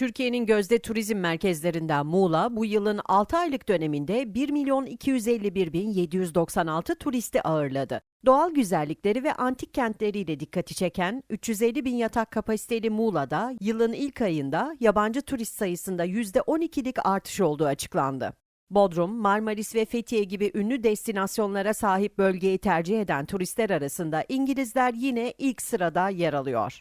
Türkiye'nin gözde turizm merkezlerinden Muğla bu yılın 6 aylık döneminde 1 milyon 251 bin 796 turisti ağırladı. Doğal güzellikleri ve antik kentleriyle dikkati çeken 350 bin yatak kapasiteli Muğla'da yılın ilk ayında yabancı turist sayısında %12'lik artış olduğu açıklandı. Bodrum, Marmaris ve Fethiye gibi ünlü destinasyonlara sahip bölgeyi tercih eden turistler arasında İngilizler yine ilk sırada yer alıyor.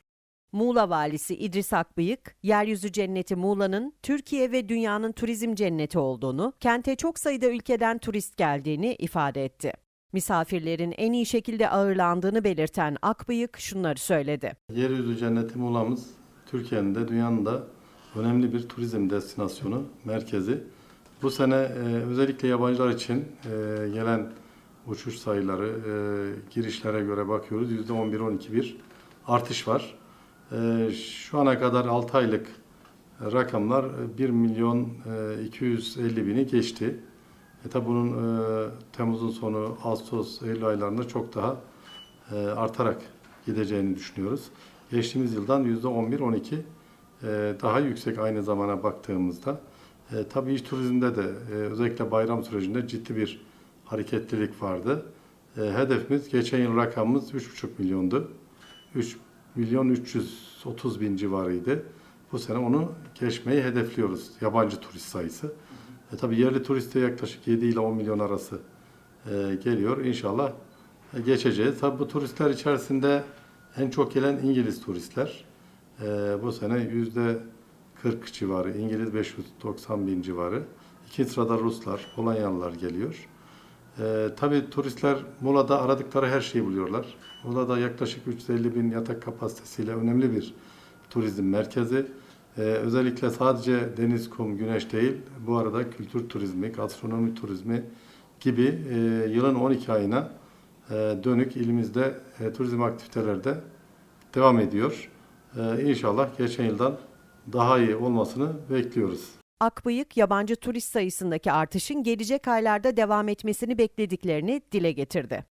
Muğla valisi İdris Akbıyık, yeryüzü cenneti Muğla'nın Türkiye ve dünyanın turizm cenneti olduğunu, kente çok sayıda ülkeden turist geldiğini ifade etti. Misafirlerin en iyi şekilde ağırlandığını belirten Akbıyık şunları söyledi. Yeryüzü cenneti Muğla'mız Türkiye'nin de dünyanın da önemli bir turizm destinasyonu, merkezi. Bu sene e, özellikle yabancılar için e, gelen uçuş sayıları, e, girişlere göre bakıyoruz. %11-12 bir artış var. E, şu ana kadar 6 aylık rakamlar e, 1 milyon e, 250 bini geçti. E tabi bunun e, Temmuz'un sonu, Ağustos, Eylül aylarında çok daha e, artarak gideceğini düşünüyoruz. Geçtiğimiz yıldan %11-12 e, daha yüksek aynı zamana baktığımızda. E, tabii iç turizmde de e, özellikle bayram sürecinde ciddi bir hareketlilik vardı. E, hedefimiz geçen yıl rakamımız 3,5 milyondu. 3 milyon 330 bin civarıydı. Bu sene onu geçmeyi hedefliyoruz yabancı turist sayısı. E, tabii yerli turiste yaklaşık 7 ile 10 milyon arası e, geliyor. İnşallah e, geçeceğiz. Tabii bu turistler içerisinde en çok gelen İngiliz turistler. E, bu sene yüzde 40 civarı, İngiliz 590 bin civarı. İkinci sırada Ruslar, Polonyalılar geliyor. E, tabii turistler Muğla'da aradıkları her şeyi buluyorlar. Muğla'da yaklaşık 350 bin yatak kapasitesiyle önemli bir turizm merkezi. Ee, özellikle sadece deniz, kum, güneş değil, bu arada kültür turizmi, gastronomi turizmi gibi e, yılın 12 ayına e, dönük ilimizde e, turizm aktiviteleri de devam ediyor. E, inşallah geçen yıldan daha iyi olmasını bekliyoruz. Akbıyık, yabancı turist sayısındaki artışın gelecek aylarda devam etmesini beklediklerini dile getirdi.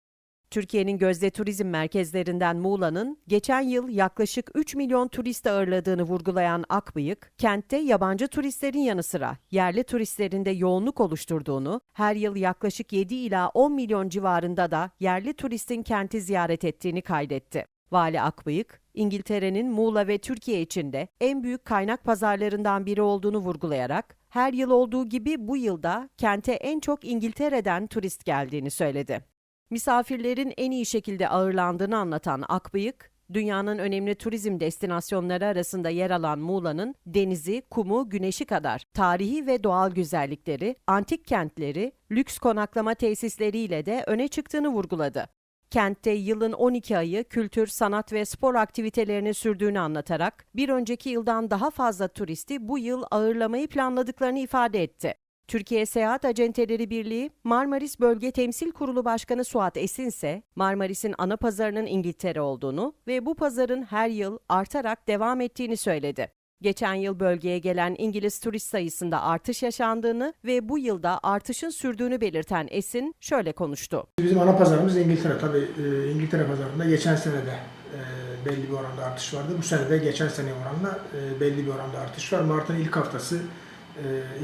Türkiye'nin gözde turizm merkezlerinden Muğla'nın geçen yıl yaklaşık 3 milyon turist ağırladığını vurgulayan Akbıyık, kentte yabancı turistlerin yanı sıra yerli turistlerin de yoğunluk oluşturduğunu, her yıl yaklaşık 7 ila 10 milyon civarında da yerli turistin kenti ziyaret ettiğini kaydetti. Vali Akbıyık, İngiltere'nin Muğla ve Türkiye için de en büyük kaynak pazarlarından biri olduğunu vurgulayarak, her yıl olduğu gibi bu yılda kente en çok İngiltere'den turist geldiğini söyledi. Misafirlerin en iyi şekilde ağırlandığını anlatan Akbıyık, dünyanın önemli turizm destinasyonları arasında yer alan Muğla'nın denizi, kumu, güneşi kadar tarihi ve doğal güzellikleri, antik kentleri, lüks konaklama tesisleriyle de öne çıktığını vurguladı. Kentte yılın 12 ayı kültür, sanat ve spor aktivitelerinin sürdüğünü anlatarak bir önceki yıldan daha fazla turisti bu yıl ağırlamayı planladıklarını ifade etti. Türkiye Seyahat Acenteleri Birliği Marmaris Bölge Temsil Kurulu Başkanı Suat Esin ise Marmaris'in ana pazarının İngiltere olduğunu ve bu pazarın her yıl artarak devam ettiğini söyledi. Geçen yıl bölgeye gelen İngiliz turist sayısında artış yaşandığını ve bu yılda artışın sürdüğünü belirten Esin şöyle konuştu. Bizim ana pazarımız İngiltere. Tabii e, İngiltere pazarında geçen sene de e, belli bir oranda artış vardı. Bu sene de geçen sene oranla e, belli bir oranda artış var. Mart'ın ilk haftası,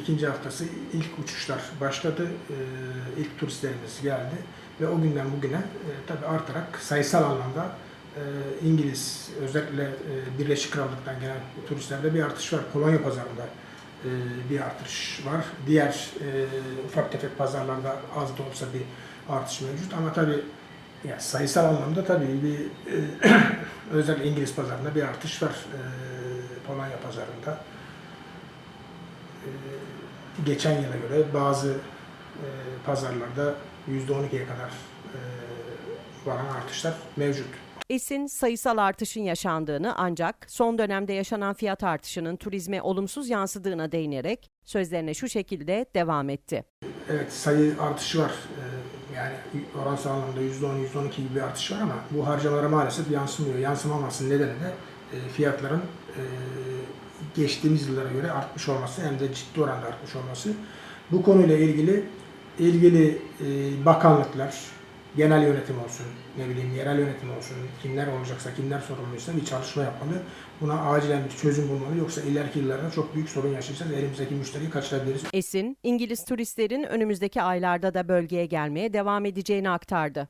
ikinci haftası ilk uçuşlar başladı. İlk turistlerimiz geldi. Ve o günden bugüne tabii artarak sayısal anlamda İngiliz, özellikle e, Birleşik Krallık'tan gelen turistlerde bir artış var. Polonya pazarında e, bir artış var. Diğer e, ufak tefek pazarlarda az da olsa bir artış mevcut ama tabii yani sayısal anlamda tabii bir e, özel İngiliz pazarında bir artış var. Polonya pazarında. Geçen yıla göre bazı e, pazarlarda %12'ye kadar e, varan artışlar mevcut. Esin sayısal artışın yaşandığını ancak son dönemde yaşanan fiyat artışının turizme olumsuz yansıdığına değinerek sözlerine şu şekilde devam etti. Evet sayı artışı var. Ee, Yani oransal anlamda %10, %12 gibi bir artış var ama bu harcamalara maalesef yansımıyor. Yansımamasının nedeni de e, fiyatların e, geçtiğimiz yıllara göre artmış olması hem de ciddi oranda artmış olması. Bu konuyla ilgili ilgili e, bakanlıklar, genel yönetim olsun, ne bileyim yerel yönetim olsun, kimler olacaksa, kimler sorumluysa bir çalışma yapmalı. Buna acilen bir çözüm bulmalı yoksa ileriki yıllarda çok büyük sorun yaşayacağız. Elimizdeki müşteriyi kaçırabiliriz. Esin, İngiliz turistlerin önümüzdeki aylarda da bölgeye gelmeye devam edeceğini aktardı.